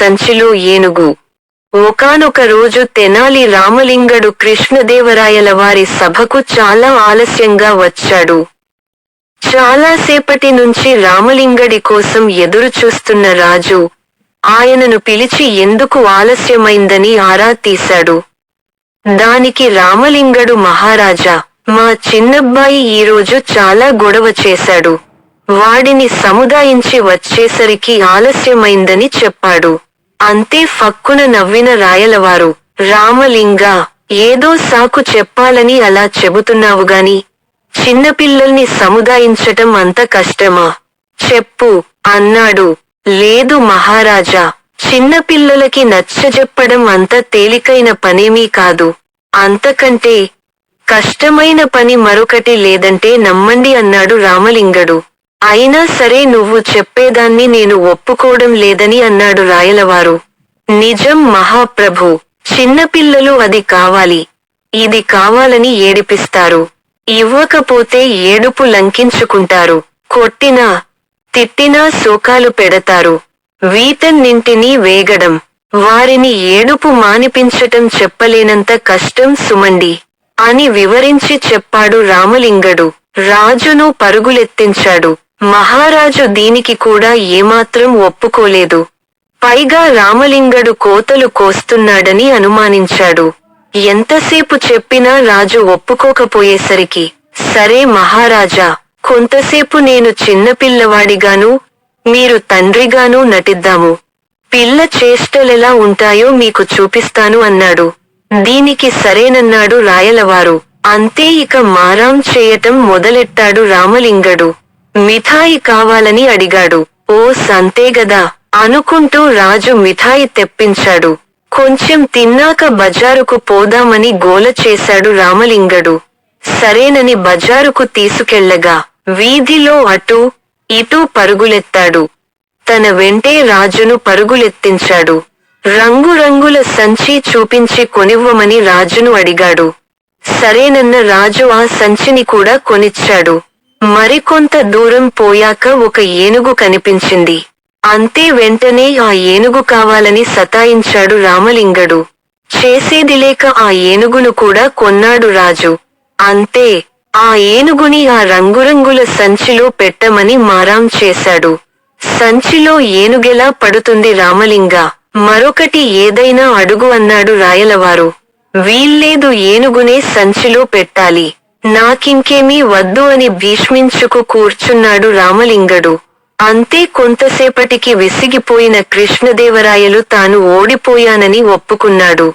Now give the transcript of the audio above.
సంచిలో ఏనుగు. ఒకానొక రోజు తెనాలి రామలింగడు కృష్ణదేవరాయల వారి సభకు చాలా ఆలస్యంగా వచ్చాడు. చాలాసేపటి నుంచి రామలింగడి కోసం ఎదురు చూస్తున్న రాజు ఆయనను పిలిచి ఎందుకు ఆలస్యమైందని ఆరా తీశాడు. దానికి రామలింగడు మహారాజా మా చిన్నబ్బాయి ఈరోజు చాలా గొడవ చేశాడు. వాడిని సముదాయించి వచ్చేసరికి ఆలస్యమైందని చెప్పాడు. అంతే ఫక్కున నవ్విన రాయలవారు రామలింగా ఏదో సాకు చెప్పాలని అలా చెబుతున్నావుగాని చిన్నపిల్లల్ని సముదాయించటం అంత కష్టమా? చెప్పు అన్నాడు. లేదు మహారాజా చిన్నపిల్లలకి నచ్చజెప్పడం అంత తేలికైన పనేమీ కాదు. అంతకంటే కష్టమైన పని మరొకటి లేదంటే నమ్మండి అన్నాడు రామలింగడు. అయినా సరే నువ్వు చెప్పేదాన్ని నేను ఒప్పుకోవడం లేదని అన్నాడు రాయలవారు. నిజం మహాప్రభు చిన్నపిల్లలు అది కావాలి. ఇది కావాలని ఏడిపిస్తారు. ఇవ్వకపోతే ఏడుపు లంకించుకుంటారు. కొట్టినా తిట్టినా శోకాలు పెడతారు. వీటన్నింటినీ వేగడం వారిని ఏడుపు మానిపించటం చెప్పలేనంత కష్టం సుమండి. అని వివరించి చెప్పాడు రామలింగడు. రాజును పరుగులెత్తించాడు. మహారాజు దీనికి కూడా ఏమాత్రం ఒప్పుకోలేదు. పైగా రామలింగడు కోతలు కోస్తున్నాడని అనుమానించాడు. ఎంతసేపు చెప్పినా రాజు ఒప్పుకోకపోయేసరికి సరే మహారాజా కొంతసేపు నేను చిన్నపిల్లవాడిగాను మీరు తండ్రిగాను నటిద్దాము. పిల్ల చేష్టలెలా ఉంటాయో మీకు చూపిస్తాను అన్నాడు. దీనికి సరేనన్నాడు రాయలవారు. అంతే ఇక మారాం చేయటం మొదలెట్టాడు రామలింగడు. మిఠాయి కావాలని అడిగాడు. ఓ సంతేగదా అనుకుంటూ రాజు మిఠాయి తెప్పించాడు. కొంచెం తిన్నాక బజారుకు పోదామని గోల చేశాడు రామలింగడు. సరేనని బజారుకు తీసుకెళ్ళగా వీధిలో అటూ ఇటూ పరుగులెత్తాడు. తన వెంటే రాజును పరుగులెత్తించాడు. రంగురంగుల సంచి చూపించి కొనివ్వమని రాజును అడిగాడు. సరేనన్న రాజు ఆ సంచిని కూడా కొనిచ్చాడు. మరికొంత దూరం పోయాక ఒక ఏనుగు కనిపించింది. అంతే వెంటనే ఆ ఏనుగు కావాలని సతాయించాడు రామలింగడు. చేసేది లేక ఆ ఏనుగును కూడా కొన్నాడు రాజు. అంతే ఆ ఏనుగుని ఆ రంగురంగుల సంచిలో పెట్టమని మారాం చేశాడు. సంచిలో ఏనుగెలా పడుతుంది రామలింగ? మరొకటి ఏదైనా అడుగు అన్నాడు రాయలవారు. వీల్లేదు ఏనుగునే సంచిలో పెట్టాలి. నాకింకేమీ వద్దు అని భీష్మించుకు కూర్చున్నాడు రామలింగడు. అంతే కొంతసేపటికి విసిగిపోయిన కృష్ణదేవరాయలు తాను ఓడిపోయానని ఒప్పుకున్నాడు.